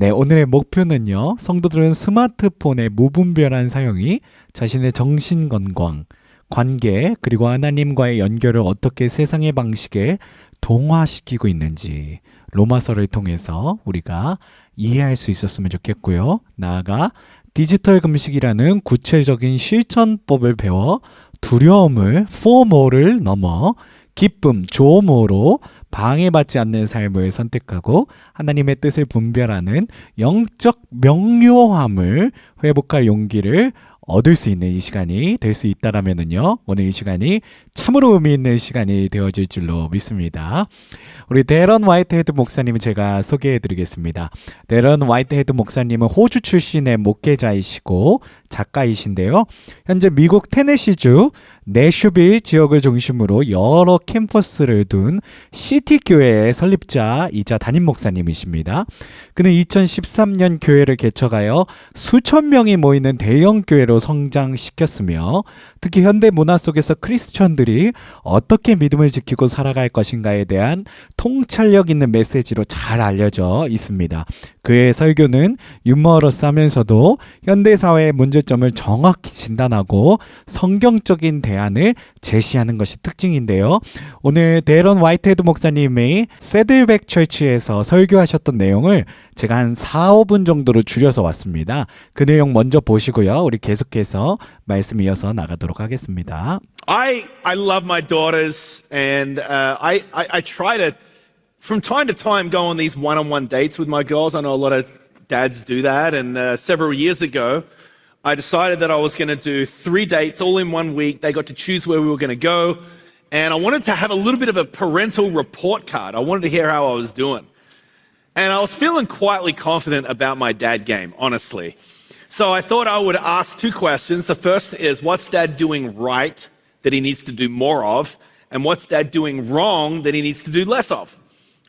네, 오늘의 목표는요. 성도들은 스마트폰의 무분별한 사용이 자신의 정신 건강, 관계, 그리고 하나님과의 연결을 어떻게 세상의 방식에 동화시키고 있는지 로마서를 통해서 우리가 이해할 수 있었으면 좋겠고요. 나아가 디지털 금식이라는 구체적인 실천법을 배워 두려움을 포모를 넘어 기쁨, 조모로 방해받지 않는 삶을 선택하고 하나님의 뜻을 분별하는 영적 명료함을 회복할 용기를 얻을 수 있는 이 시간이 될 수 있다라면은요 오늘 이 시간이 참으로 의미 있는 시간이 되어질 줄로 믿습니다. 우리 데런 화이트헤드 목사님을 제가 소개해 드리겠습니다. 데런 화이트헤드 목사님은 호주 출신의 목회자이시고 작가이신데요. 현재 미국 테네시주 내슈빌 지역을 중심으로 여러 캠퍼스를 둔 시티 교회의 설립자이자 담임 목사님이십니다. 그는 2013년 교회를 개척하여 수천 명이 모이는 대형 교회로 성장시켰으며 특히 현대 문화 속에서 크리스천들이 어떻게 믿음을 지키고 살아갈 것인가에 대한 통찰력 있는 메시지로 잘 알려져 있습니다. 그의 설교는 유머러스하면서도 현대 사회의 문제점을 정확히 진단하고 성경적인 대안 을 제시하는 것이 특징인데요. 오늘 데런 화이트헤드 목사님이 세들백 철치에서 설교하셨던 내용을 제가 한 4, 5분 정도로 줄여서 왔습니다. 그 내용 먼저 보시고요. 우리 계속해서 말씀 이어서 나가도록 하겠습니다. I I love my daughters, and uh, I, I I try to, from time to time, go on these one-on-one dates with my girls. I know a lot of dads do that, and uh, several years ago, I decided that I was going to do three dates all in one week. They got to choose where we were going to go, and I wanted to have a little bit of a parental report card. I wanted to hear how I was doing, and I was feeling quietly confident about my dad game, honestly. So I thought I would ask two questions. The first is, what's dad doing right that he needs to do more of? And what's dad doing wrong that he needs to do less of?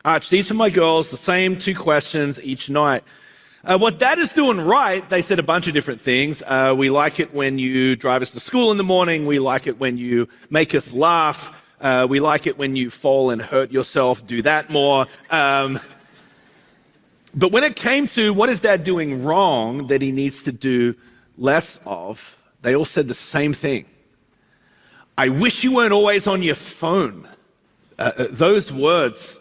Arch, these are my girls, the same two questions each night. Uh, what dad is doing right, they said a bunch of different things. Uh, we like it when you drive us to school in the morning. We like it when you make us laugh. Uh, we like it when you fall and hurt yourself. Do that more. Um, but when it came to what is dad doing wrong that he needs to do less of, they all said the same thing. I wish you weren't always on your phone. Uh, uh, those words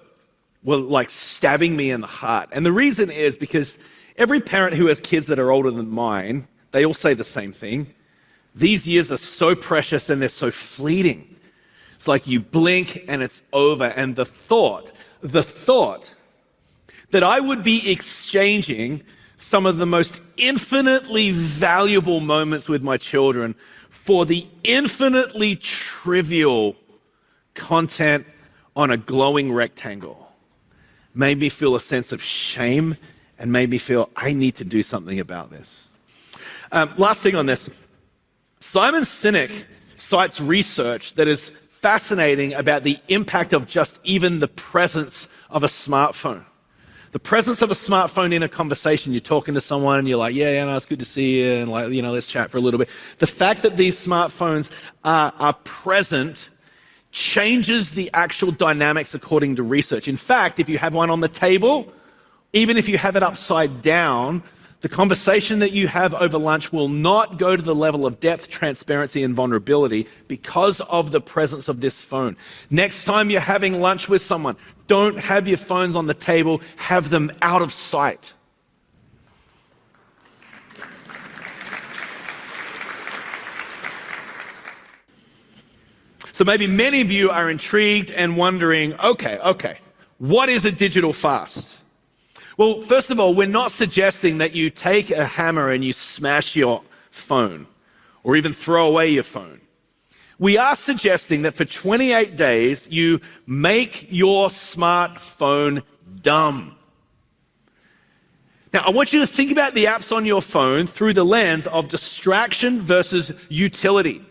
were like stabbing me in the heart. And the reason is because every parent who has kids that are older than mine, they all say the same thing. These years are so precious and they're so fleeting. It's like you blink and it's over. And the thought, the thought that I would be exchanging some of the most infinitely valuable moments with my children for the infinitely trivial content on a glowing rectangle made me feel a sense of shame and made me feel I need to do something about this. Um, last thing on this Simon Sinek cites research that is fascinating about the impact of just even the presence of a smartphone. The presence of a smartphone in a conversation, you're talking to someone and you're like, yeah, yeah, no, it's good to see you, and like, you know, let's chat for a little bit. The fact that these smartphones are, are present changes the actual dynamics according to research. In fact, if you have one on the table, even if you have it upside down, the conversation that you have over lunch will not go to the level of depth, transparency, and vulnerability because of the presence of this phone. Next time you're having lunch with someone, don't have your phones on the table, have them out of sight. So maybe many of you are intrigued and wondering okay, okay, what is a digital fast? Well, first of all, we're not suggesting that you take a hammer and you smash your phone or even throw away your phone. We are suggesting that for 28 days, you make your smartphone dumb. Now, I want you to think about the apps on your phone through the lens of distraction versus utility.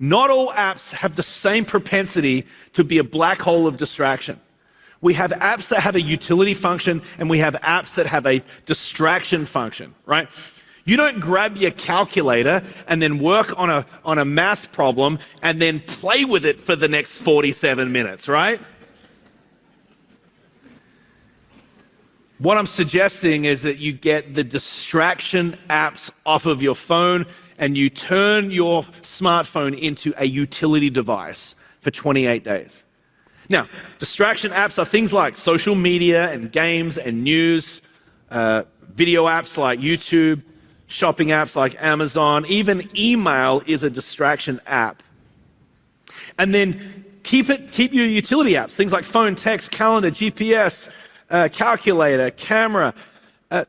Not all apps have the same propensity to be a black hole of distraction. We have apps that have a utility function and we have apps that have a distraction function, right? You don't grab your calculator and then work on a, on a math problem and then play with it for the next 47 minutes, right? What I'm suggesting is that you get the distraction apps off of your phone and you turn your smartphone into a utility device for 28 days. Now, distraction apps are things like social media and games and news, uh, video apps like YouTube, shopping apps like Amazon, even email is a distraction app. And then keep it, keep your utility apps, things like phone, text, calendar, GPS, uh, calculator, camera. Uh,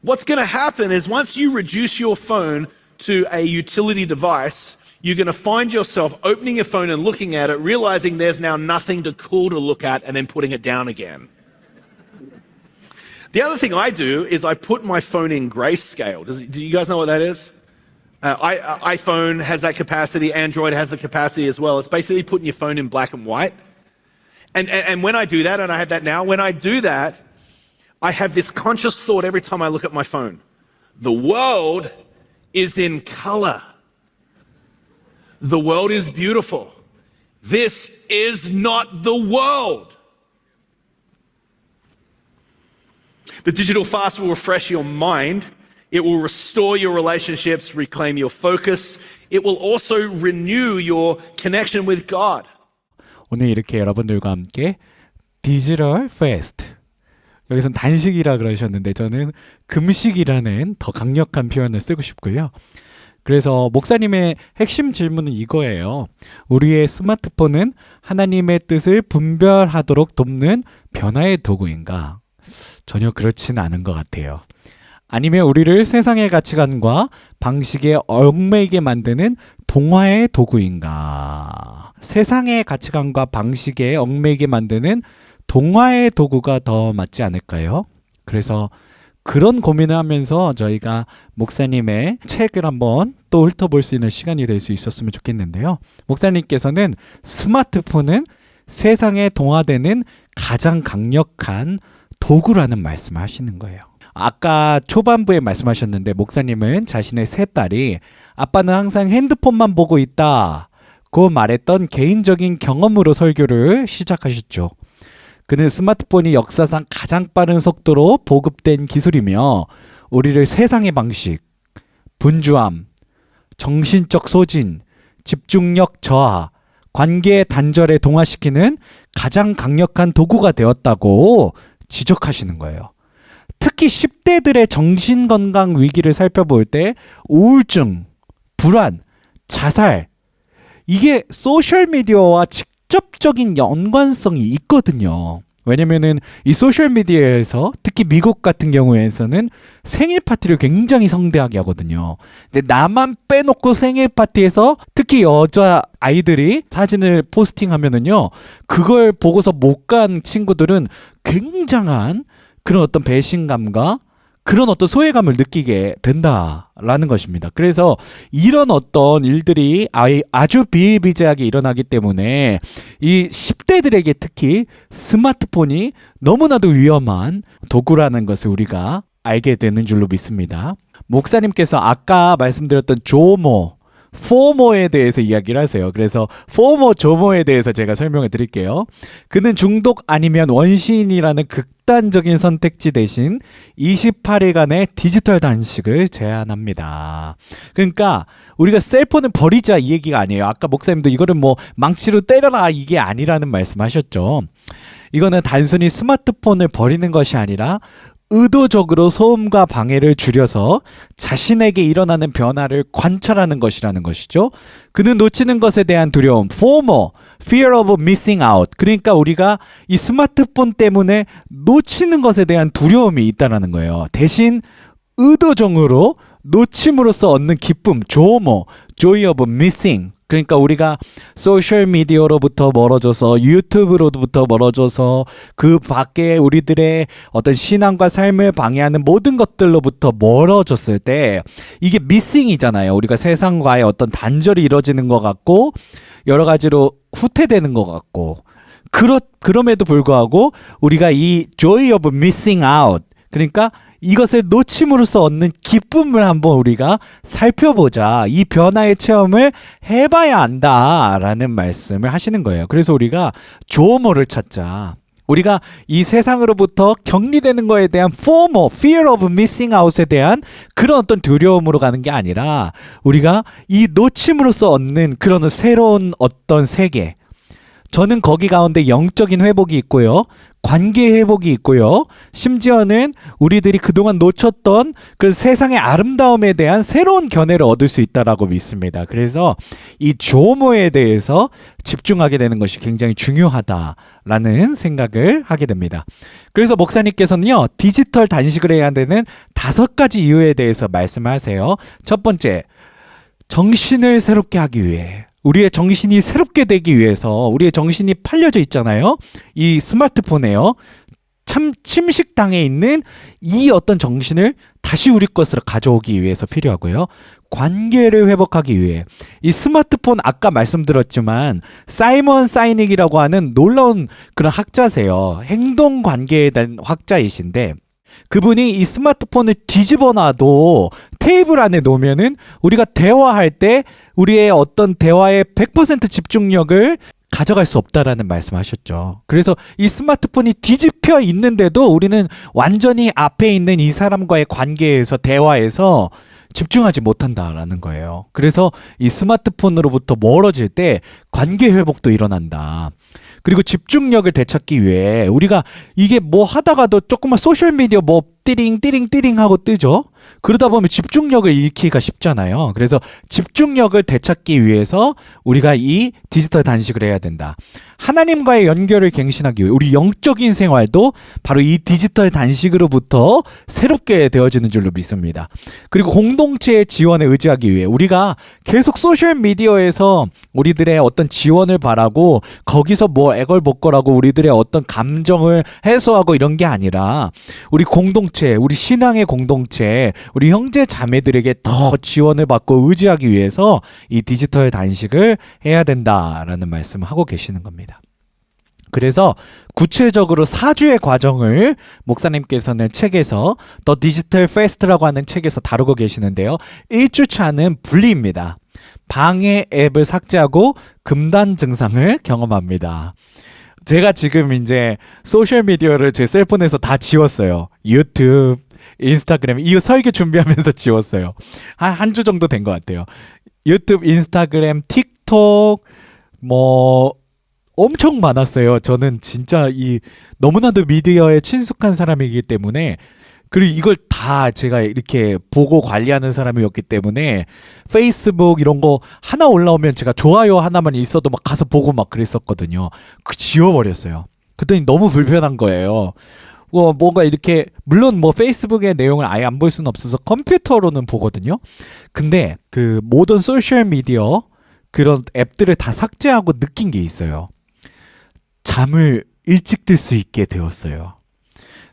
what's going to happen is once you reduce your phone to a utility device, you're going to find yourself opening your phone and looking at it, realizing there's now nothing to cool to look at, and then putting it down again. The other thing I do is I put my phone in grayscale. Does, do you guys know what that is? Uh, I, uh, iPhone has that capacity. Android has the capacity as well. It's basically putting your phone in black and white. And, and, and when I do that, and I have that now, when I do that, I have this conscious thought every time I look at my phone. The world is in color. The world is beautiful. This is not the world. The digital fast will refresh your mind. It will restore your relationships, reclaim your focus. It will also renew your connection with God. 오늘 이렇게 여러분들과 함께 디지털 페스트 여기선 단식이라 그러셨는데 저는 금식이라는 더 강력한 표현을 쓰고 싶고요. 그래서 목사님의 핵심 질문은 이거예요. 우리의 스마트폰은 하나님의 뜻을 분별하도록 돕는 변화의 도구인가? 전혀 그렇진 않은 것 같아요. 아니면 우리를 세상의 가치관과 방식에 얽매이게 만드는 동화의 도구인가? 세상의 가치관과 방식에 얽매이게 만드는 동화의 도구가 더 맞지 않을까요? 그래서 그런 고민을 하면서 저희가 목사님의 책을 한번 또 훑어볼 수 있는 시간이 될 수 있었으면 좋겠는데요. 목사님께서는 스마트폰은 세상에 동화되는 가장 강력한 도구라는 말씀을 하시는 거예요. 아까 초반부에 말씀하셨는데 목사님은 자신의 세 딸이 아빠는 항상 핸드폰만 보고 있다. 고 말했던 개인적인 경험으로 설교를 시작하셨죠. 그는 스마트폰이 역사상 가장 빠른 속도로 보급된 기술이며 우리를 세상의 방식, 분주함, 정신적 소진, 집중력 저하, 관계의 단절에 동화시키는 가장 강력한 도구가 되었다고 지적하시는 거예요. 특히 10대들의 정신건강 위기를 살펴볼 때 우울증, 불안, 자살, 이게 소셜미디어와 직 접적인 연관성이 있거든요. 왜냐면은 이 소셜 미디어에서 특히 미국 같은 경우에서는 생일 파티를 굉장히 성대하게 하거든요. 근데 나만 빼놓고 생일 파티에서 특히 여자 아이들이 사진을 포스팅하면은요, 그걸 보고서 못 간 친구들은 굉장한 그런 어떤 배신감과 그런 어떤 소외감을 느끼게 된다라는 것입니다. 그래서 이런 어떤 일들이 아주 비일비재하게 일어나기 때문에 이 10대들에게 특히 스마트폰이 너무나도 위험한 도구라는 것을 우리가 알게 되는 줄로 믿습니다. 목사님께서 아까 말씀드렸던 조모, 포모에 대해서 이야기를 하세요. 그래서 포모 조모에 대해서 제가 설명해 드릴게요. 그는 중독 아니면 원시인이라는 극단적인 선택지 대신 28일간의 디지털 단식을 제안합니다. 그러니까 우리가 셀폰을 버리자 이 얘기가 아니에요. 아까 목사님도 이거를 뭐 망치로 때려라 이게 아니라는 말씀하셨죠. 이거는 단순히 스마트폰을 버리는 것이 아니라 의도적으로 소음과 방해를 줄여서 자신에게 일어나는 변화를 관찰하는 것이라는 것이죠. 그는 놓치는 것에 대한 두려움, FOMO, Fear of Missing Out. 그러니까 우리가 이 스마트폰 때문에 놓치는 것에 대한 두려움이 있다라는 거예요. 대신 의도적으로 놓침으로써 얻는 기쁨, 조모, joy of missing. 그러니까 우리가 소셜 미디어로부터 멀어져서 유튜브로부터 멀어져서 그 밖에 우리들의 어떤 신앙과 삶을 방해하는 모든 것들로부터 멀어졌을 때 이게 미싱이잖아요. 우리가 세상과의 어떤 단절이 이루어지는 것 같고 여러 가지로 후퇴되는 것 같고 그렇 그럼에도 불구하고 우리가 이 joy of missing out 그러니까 이것을 놓침으로써 얻는 기쁨을 한번 우리가 살펴보자. 이 변화의 체험을 해봐야 안다라는 말씀을 하시는 거예요. 그래서 우리가 조모를 찾자. 우리가 이 세상으로부터 격리되는 거에 대한 FOMO, Fear of Missing Out에 대한 그런 어떤 두려움으로 가는 게 아니라 우리가 이 놓침으로써 얻는 그런 새로운 어떤 세계. 저는 거기 가운데 영적인 회복이 있고요. 관계 회복이 있고요. 심지어는 우리들이 그동안 놓쳤던 그 세상의 아름다움에 대한 새로운 견해를 얻을 수 있다라고 믿습니다. 그래서 이 조모에 대해서 집중하게 되는 것이 굉장히 중요하다라는 생각을 하게 됩니다. 그래서 목사님께서는요, 디지털 단식을 해야 되는 다섯 가지 이유에 대해서 말씀하세요. 첫 번째, 정신을 새롭게 하기 위해 우리의 정신이 새롭게 되기 위해서 우리의 정신이 팔려져 있잖아요. 이 스마트폰에요. 참 침식당에 있는 이 어떤 정신을 다시 우리 것으로 가져오기 위해서 필요하고요. 관계를 회복하기 위해 이 스마트폰 아까 말씀드렸지만 사이먼 사이닉이라고 하는 놀라운 그런 학자세요. 행동 관계에 대한 학자이신데 그분이 이 스마트폰을 뒤집어 놔도 테이블 안에 놓으면은 우리가 대화할 때 우리의 어떤 대화의 100% 집중력을 가져갈 수 없다라는 말씀하셨죠. 그래서 이 스마트폰이 뒤집혀 있는데도 우리는 완전히 앞에 있는 이 사람과의 관계에서 대화에서 집중하지 못한다라는 거예요. 그래서 이 스마트폰으로부터 멀어질 때 관계 회복도 일어난다. 그리고 집중력을 되찾기 위해 우리가 이게 뭐 하다가도 조금만 소셜 미디어 뭐 띠링 띠링 띠링 하고 뜨죠. 그러다 보면 집중력을 잃기가 쉽잖아요. 그래서 집중력을 되찾기 위해서 우리가 이 디지털 단식을 해야 된다. 하나님과의 연결을 갱신하기 위해 우리 영적인 생활도 바로 이 디지털 단식으로부터 새롭게 되어지는 줄로 믿습니다. 그리고 공동체의 지원에 의지하기 위해 우리가 계속 소셜 미디어에서 우리들의 어떤 지원을 바라고 거기서 뭐 애걸복걸하고 우리들의 어떤 감정을 해소하고 이런 게 아니라 우리 공동체, 우리 신앙의 공동체, 우리 형제 자매들에게 더 지원을 받고 의지하기 위해서 이 디지털 단식을 해야 된다라는 말씀을 하고 계시는 겁니다. 그래서 구체적으로 4주의 과정을 목사님께서는 책에서 더 디지털 페스트라고 하는 책에서 다루고 계시는데요. 1주차는 분리입니다. 방해 앱을 삭제하고 금단 증상을 경험합니다. 제가 지금 이제 소셜 미디어를 제 셀폰에서 다 지웠어요. 유튜브, 인스타그램 이 설교 준비하면서 지웠어요. 한 한 주 정도 된 것 같아요. 유튜브, 인스타그램, 틱톡 뭐 엄청 많았어요. 저는 진짜 이 너무나도 미디어에 친숙한 사람이기 때문에 그리고 이걸 다 제가 이렇게 보고 관리하는 사람이었기 때문에 페이스북 이런 거 하나 올라오면 제가 좋아요 하나만 있어도 막 가서 보고 막 그랬었거든요. 그 지워버렸어요. 그랬더니 너무 불편한 거예요. 어, 뭔가 이렇게 물론 뭐 페이스북의 내용을 아예 안 볼 수는 없어서 컴퓨터로는 보거든요. 근데 그 모든 소셜 미디어 그런 앱들을 다 삭제하고 느낀 게 있어요. 잠을 일찍 들 수 있게 되었어요.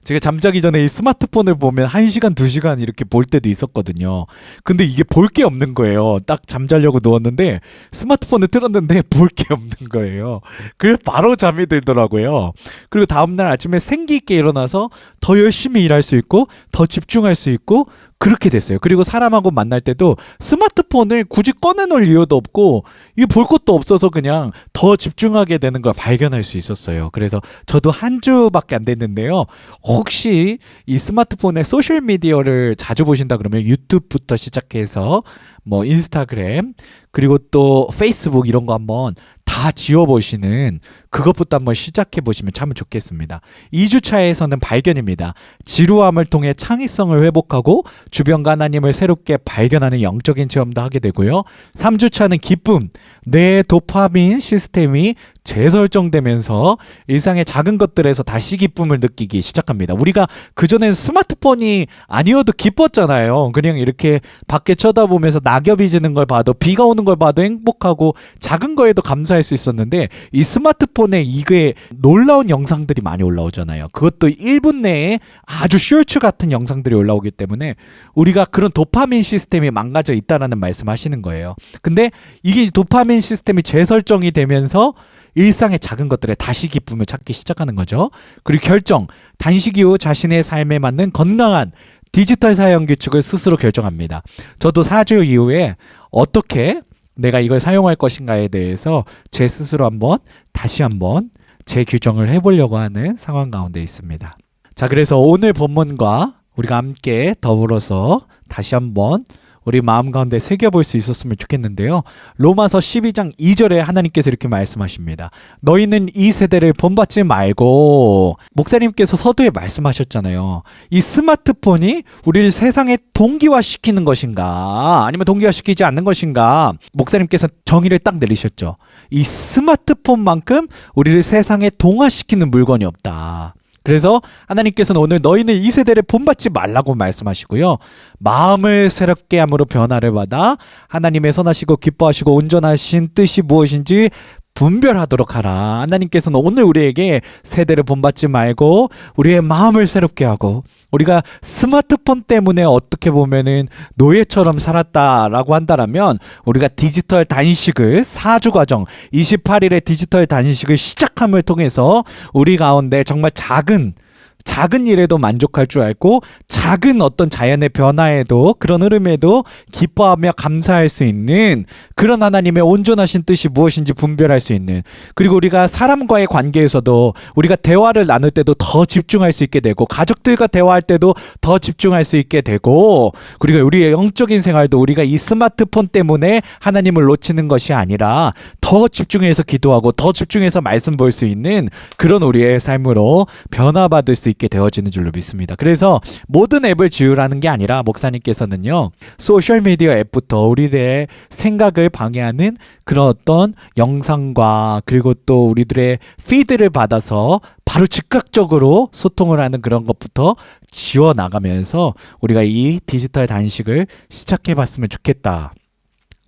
제가 잠자기 전에 이 스마트폰을 보면 1시간, 2시간 이렇게 볼 때도 있었거든요. 근데 이게 볼 게 없는 거예요. 딱 잠자려고 누웠는데 스마트폰을 틀었는데 볼 게 없는 거예요. 그래서 바로 잠이 들더라고요. 그리고 다음날 아침에 생기 있게 일어나서 더 열심히 일할 수 있고 더 집중할 수 있고 그렇게 됐어요. 그리고 사람하고 만날 때도 스마트폰을 굳이 꺼내놓을 이유도 없고 이게 볼 것도 없어서 그냥 더 집중하게 되는 걸 발견할 수 있었어요. 그래서 저도 한 주밖에 안 됐는데요. 혹시 이 스마트폰에 소셜 미디어를 자주 보신다 그러면 유튜브부터 시작해서 뭐 인스타그램 그리고 또 페이스북 이런 거 한번 다 지워보시는 그것부터 한번 시작해 보시면 참 좋겠습니다. 2주차에서는 발견입니다. 지루함을 통해 창의성을 회복하고 주변과 하나님을 새롭게 발견하는 영적인 체험도 하게 되고요. 3주차는 기쁨, 내 도파민 시스템이 재설정되면서 일상의 작은 것들에서 다시 기쁨을 느끼기 시작합니다. 우리가 그전엔 스마트폰이 아니어도 기뻤잖아요. 그냥 이렇게 밖에 쳐다보면서 낙엽이 지는 걸 봐도 비가 오는 걸 봐도 행복하고 작은 거에도 감사할 수 있었는데 이 스마트폰 에 이게 놀라운 영상들이 많이 올라오잖아요. 그것도 1분 내에 아주 쇼츠 같은 영상들이 올라오기 때문에 우리가 그런 도파민 시스템이 망가져 있다라는 말씀하시는 거예요. 근데 이게 도파민 시스템이 재설정이 되면서 일상의 작은 것들에 다시 기쁨을 찾기 시작하는 거죠. 그리고 결정, 단식 이후 자신의 삶에 맞는 건강한 디지털 사용 규칙을 스스로 결정합니다. 저도 4주 이후에 어떻게 내가 이걸 사용할 것인가에 대해서 제 스스로 한번 다시 한번 재규정을 해보려고 하는 상황 가운데 있습니다. 자, 그래서 오늘 본문과 우리가 함께 더불어서 다시 한번 우리 마음 가운데 새겨볼 수 있었으면 좋겠는데요. 로마서 12장 2절에 하나님께서 이렇게 말씀하십니다. 너희는 이 세대를 본받지 말고 목사님께서 서두에 말씀하셨잖아요. 이 스마트폰이 우리를 세상에 동기화시키는 것인가 아니면 동기화시키지 않는 것인가 목사님께서 정의를 딱 내리셨죠. 이 스마트폰만큼 우리를 세상에 동화시키는 물건이 없다. 그래서 하나님께서는 오늘 너희는 이 세대를 본받지 말라고 말씀하시고요. 마음을 새롭게 함으로 변화를 받아 하나님의 선하시고 기뻐하시고 온전하신 뜻이 무엇인지 분별하도록 하라. 하나님께서는 오늘 우리에게 세대를 본받지 말고 우리의 마음을 새롭게 하고 우리가 스마트폰 때문에 어떻게 보면은 노예처럼 살았다라고 한다라면 우리가 디지털 단식을 4주 과정 28일의 디지털 단식을 시작함을 통해서 우리 가운데 정말 작은 작은 일에도 만족할 줄 알고 작은 어떤 자연의 변화에도 그런 흐름에도 기뻐하며 감사할 수 있는 그런 하나님의 온전하신 뜻이 무엇인지 분별할 수 있는 그리고 우리가 사람과의 관계에서도 우리가 대화를 나눌 때도 더 집중할 수 있게 되고 가족들과 대화할 때도 더 집중할 수 있게 되고 그리고 우리의 영적인 생활도 우리가 이 스마트폰 때문에 하나님을 놓치는 것이 아니라 더 집중해서 기도하고 더 집중해서 말씀 볼 수 있는 그런 우리의 삶으로 변화받을 수 있게 되어지는 줄로 믿습니다. 그래서 모든 앱을 지우라는 게 아니라 목사님께서는요 소셜 미디어 앱부터 우리들의 생각을 방해하는 그런 어떤 영상과 그리고 또 우리들의 피드를 받아서 바로 즉각적으로 소통을 하는 그런 것부터 지워 나가면서 우리가 이 디지털 단식을 시작해 봤으면 좋겠다.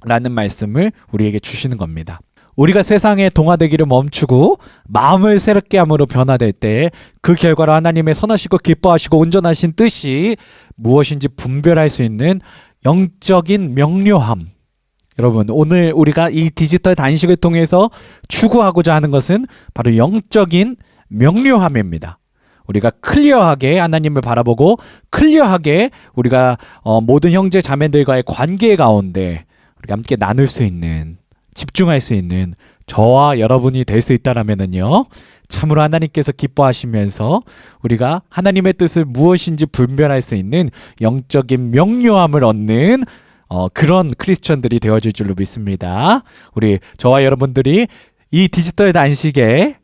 라는 말씀을 우리에게 주시는 겁니다. 우리가 세상에 동화되기를 멈추고 마음을 새롭게 함으로 변화될 때 그 결과로 하나님의 선하시고 기뻐하시고 온전하신 뜻이 무엇인지 분별할 수 있는 영적인 명료함. 여러분, 오늘 우리가 이 디지털 단식을 통해서 추구하고자 하는 것은 바로 영적인 명료함입니다. 우리가 클리어하게 하나님을 바라보고 클리어하게 우리가 어, 모든 형제 자매들과의 관계 가운데 우리가 함께 나눌 수 있는 집중할 수 있는 저와 여러분이 될 수 있다라면은요. 참으로 하나님께서 기뻐하시면서 우리가 하나님의 뜻을 무엇인지 분별할 수 있는 영적인 명료함을 얻는 어, 그런 크리스천들이 되어질 줄로 믿습니다. 우리 저와 여러분들이 이 디지털 단식에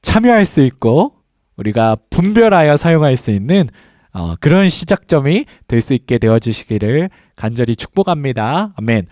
참여할 수 있고 우리가 분별하여 사용할 수 있는 어, 그런 시작점이 될 수 있게 되어지시기를 간절히 축복합니다. 아멘.